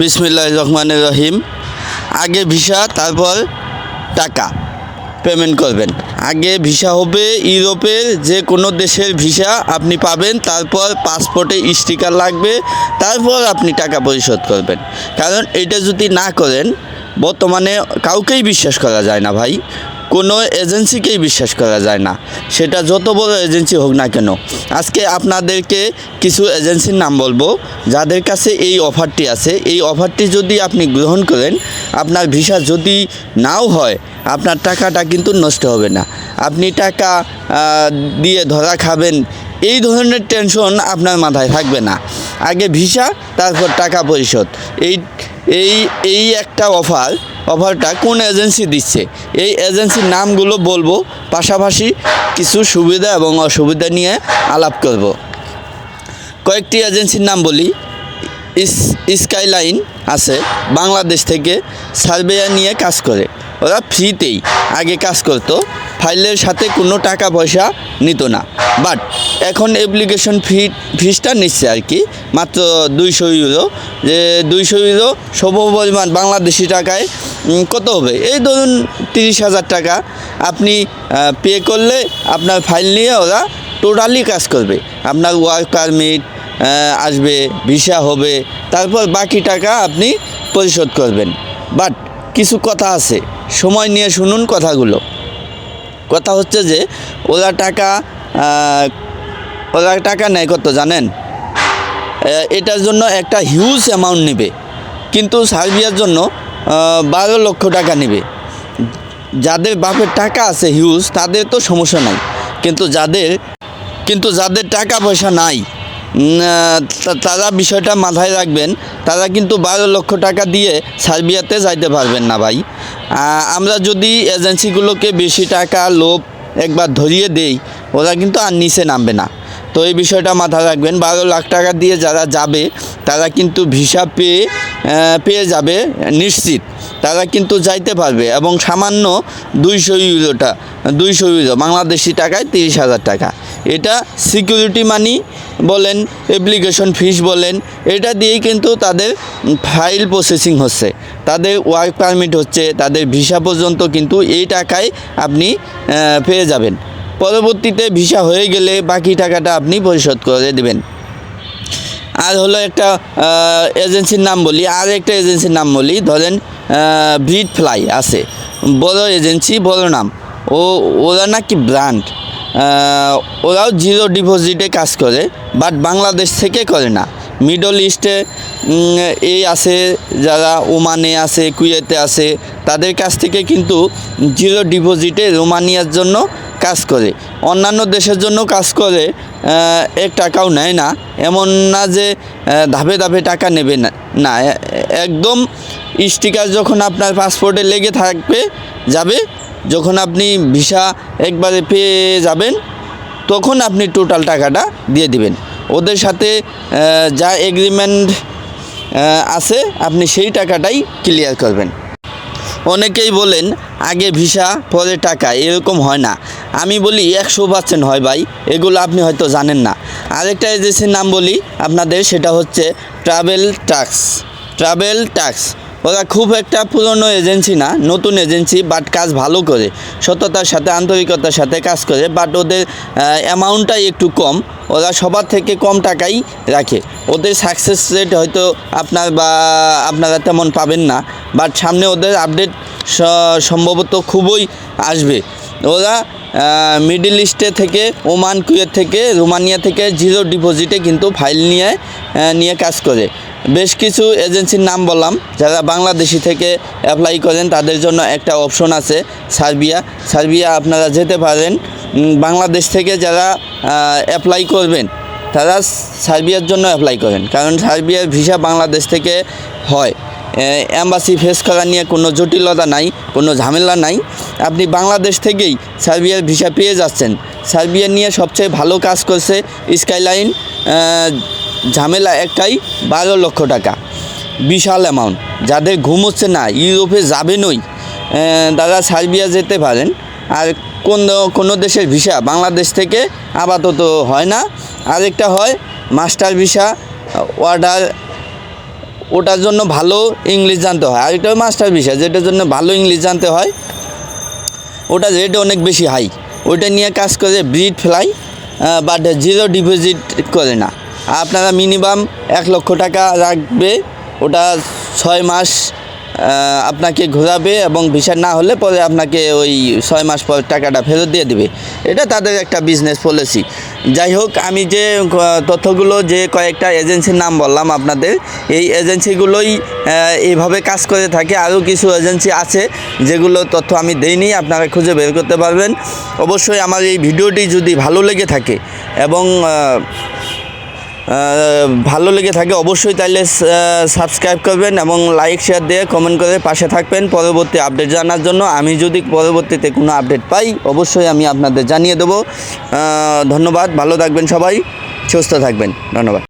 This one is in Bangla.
বিসমিল্লাহ রহমান রহিম। আগে ভিসা, তারপর টাকা। পেমেন্ট করবেন। আগে ভিসা হবে ইউরোপের যে কোনো দেশের ভিসা আপনি পাবেন, তারপর পাসপোর্টে স্টিকার লাগবে, তারপর আপনি টাকা পরিশোধ করবেন। কারণ এটা যদি না করেন, বর্তমানে কাউকেই বিশ্বাস করা যায় না ভাই। কোনো এজেন্সিকেই বিশ্বাস করা যায় না। সেটা যত বড় এজেন্সি হোক না কেন। আজকে আপনাদেরকে কিছু এজেন্সির নাম বলব। যাদের কাছে এই অফারটি আছে, এই অফারটি যদি আপনি গ্রহণ করেন, আপনার ভিসা যদি নাও হয়, আপনার টাকাটা কিন্তু নষ্ট হবে না। আপনি টাকা দিয়ে ধরা খাবেন, এই ধরনের টেনশন আপনার মাথায় থাকবে না। আগে ভিসা, তারপর টাকা পরিশোধ। এই এই এই একটা অফার অফারটা কোন এজেন্সি দিচ্ছে? এই এজেন্সির নামগুলো বলব, পাশাপাশি কিছু সুবিধা এবং অসুবিধা নিয়ে আলাপ করব। কয়েকটি এজেন্সির নাম বলি। ইস, স্কাইলাইন আছে, বাংলাদেশ থেকে সার্ভেয়া নিয়ে কাজ করে। ওরা ফ্রিতেই আগে কাজ করতো, ফাইলের সাথে কোনো টাকা পয়সা নিত না। বাট এখন অ্যাপ্লিকেশন ফি ফিসটা নিচ্ছে আর কি, মাত্র দুইশো ইউরো। যে দুইশো ইউরো সম পরিমাণ বাংলাদেশি টাকায় কত হবে? এই ধরুন তিরিশ হাজার টাকা আপনি পে করলে আপনার ফাইল নিয়ে ওরা টোটালি কাজ করবে। আপনার ওয়ার্ক পারমিট আসবে ভিসা হবে, তারপর বাকি টাকা আপনি পরিশোধ করবেন। বাট কিছু কথা আছে, সময় নিয়ে শুনুন কথাগুলো। কথা হচ্ছে যে, ওরা টাকা ওরা টাকা নেয় কত জানেন? এটার জন্য একটা হিউজ অ্যামাউন্ট নেবে। কিন্তু সার্বিয়ার জন্য বারো লক্ষ টাকা নেবে। যাদের বাপের টাকা আছে হিউজ তাদের তো সমস্যা নাই। কিন্তু যাদের কিন্তু যাদের টাকা পয়সা নাই তারা বিষয়টা মাথায় রাখবেন। তারা কিন্তু বারো লক্ষ টাকা দিয়ে সার্বিয়াতে যাইতে পারবেন না ভাই। আমরা যদি এজেন্সিগুলোকে বেশি টাকা, লোভ একবার ধরিয়ে দেই, ওরা কিন্তু আর নিচে নামবে না। তো এই বিষয়টা মাথায় রাখবেন, বারো লাখ টাকা দিয়ে যারা যাবে, তারা কিন্তু ভিসা পেয়ে পেয়ে যাবে, নিশ্চিত। তারা কিন্তু যাইতে পারবে এবং সামান্য দুইশো ইউরোটা, দুইশো ইউরো, বাংলাদেশি টাকায় তিরিশ হাজার টাকা। এটা সিকিউরিটি মানি বলেন অ্যাপ্লিকেশন ফিস বলেন, এটা দিয়েই কিন্তু তাদের ফাইল প্রসেসিং হচ্ছে। তাদের ওয়ার্ক পারমিট হচ্ছে, তাদের ভিসা পর্যন্ত কিন্তু এই টাকায় আপনি পেয়ে যাবেন। পরবর্তীতে ভিসা হয়ে গেলে বাকি টাকাটা আপনি পরিশোধ করে দেবেন। আর হলো একটা এজেন্সির নাম বলি, আর একটা এজেন্সির নাম বলি, ধরেন ব্রিড ফ্লাই আছে। বড় এজেন্সি, বড় নাম। ও, ওরা নাকি ব্র্যান্ড ওরাও জিরো ডিপোজিটে কাজ করে বাট বাংলাদেশ থেকে করে না। মিডল ইস্টে এই আছে, যারা ওমানে আছে, কুয়েতে আছে, তাদের কাছ থেকে কিন্তু জিরো ডিপোজিটে রোমানিয়ার জন্য কাজ করে। অন্যান্য দেশের জন্য কাজ করে এক টাকাও নেয় না। এমন না যে ধাপে ধাপে টাকা নেবে না না। একদম স্টিকার যখন আপনার পাসপোর্টে লেগে থাকবে, যাবে, যখন আপনি ভিসা একবারে পেয়ে যাবেন, তখন আপনি টোটাল টাকাটা দিয়ে দিবেন। ওদের সাথে যা এগ্রিমেন্ট আছে, আপনি সেই টাকাটাই ক্লিয়ার করবেন। অনেকেই বলেন, আগে ভিসা, পরে টাকা, এরকম হয় না। আমি বলি একশো পার্সেন্ট হয় ভাই, এগুলো আপনি হয়তো জানেন না। আরেকটা এজেন্সির নাম বলি আপনাদের, সেটা হচ্ছে ট্রাভেল ট্যাক্স ট্রাভেল ট্যাক্স ওরা খুব একটা পুরনো এজেন্সি না, নতুন এজেন্সি বাট কাজ ভালো করে। সততার সাথে, আন্তরিকতার সাথে কাজ করে বাট ওদের অ্যামাউন্টটাই একটু কম। ওরা সবার থেকে কম টাকাই রাখে। ওদের সাকসেস রেট হয়তো আপনার বা, আপনারা তেমন পাবেন না বাট সামনে ওদের আপডেট সম্ভবত খুবই আসবে। ওরা মিডল ইস্টে থেকে ওমান কুয়েত থেকে রোমানিয়া থেকে জিরো ডিপোজিটে কিন্তু ফাইল নিয়ে নিয়ে কাজ করে। বেশ কিছু এজেন্সির নাম বললাম, যারা বাংলাদেশি থেকে অ্যাপ্লাই করেন, তাদের জন্য একটা অপশন আছে, সার্বিয়া। সার্বিয়া আপনারা যেতে পারেন। বাংলাদেশ থেকে যারা অ্যাপ্লাই করবেন, তারা সার্বিয়ার জন্য অ্যাপ্লাই করেন। কারণ সার্বিয়ার ভিসা বাংলাদেশ থেকে হয়। অ্যাম্বাসি ফেস করা নিয়ে কোনো জটিলতা নাই, কোনো ঝামেলা নাই। আপনি বাংলাদেশ থেকেই সার্বিয়ার ভিসা পেয়ে যাচ্ছেন। সার্বিয়া নিয়ে সবচেয়ে ভালো কাজ করছে স্কাইলাইন ঝামেলা একটাই, বারো লক্ষ টাকা। বিশাল অ্যামাউন্ট যাদের ঘুম হচ্ছে না, ইউরোপে যাবেনই। তারা সার্বিয়া যেতে পারেন। আর কোন, কোনো দেশের ভিসা বাংলাদেশ থেকে আপাতত হয় না। আরেকটা হয় মাস্টার ভিসা অর্ডার ওটার জন্য ভালো ইংলিশ জানতে হয়। আর আরেকটা মাস্টার বিষয়, যেটার জন্য ভালো ইংলিশ জানতে হয়। ওটা রেট অনেক বেশি হাই ওইটা নিয়ে কাজ করে ব্রিড ফ্লাই বাট জিরো ডিপোজিট করে না। আপনারা মিনিমাম এক লক্ষ টাকা রাখবে, ওটা ছয় মাস আপনাকে ঘোরাবে এবং ভিসা না হলে পরে আপনাকে ওই ছয় মাস পর টাকাটা ফেরত দিয়ে দিবে। এটা তাদের একটা বিজনেস পলিসি যাই হোক, আমি যে তথ্যগুলো যে কয়েকটা এজেন্সির নাম বললাম আপনাদের, এই এজেন্সিগুলোই এইভাবে কাজ করে থাকে। আরও কিছু এজেন্সি আছে যেগুলো তথ্য আমি দেইনি, আপনারা খুঁজে বের করতে পারবেন। অবশ্যই আমার এই ভিডিওটি যদি ভালো লেগে থাকে এবং ভালো লেগে থাকে অবশ্যই তাহলে সাবস্ক্রাইব করবেন এবং লাইক শেয়ার দিয়ে কমেন্ট করে পাশে থাকবেন। পরবর্তী আপডেট জানার জন্য আমি যদি পরবর্তীতে কোনো আপডেট পাই, অবশ্যই আমি আপনাদের জানিয়ে দেবো। ধন্যবাদ, ভালো থাকবেন সবাই, সুস্থ থাকবেন, ধন্যবাদ।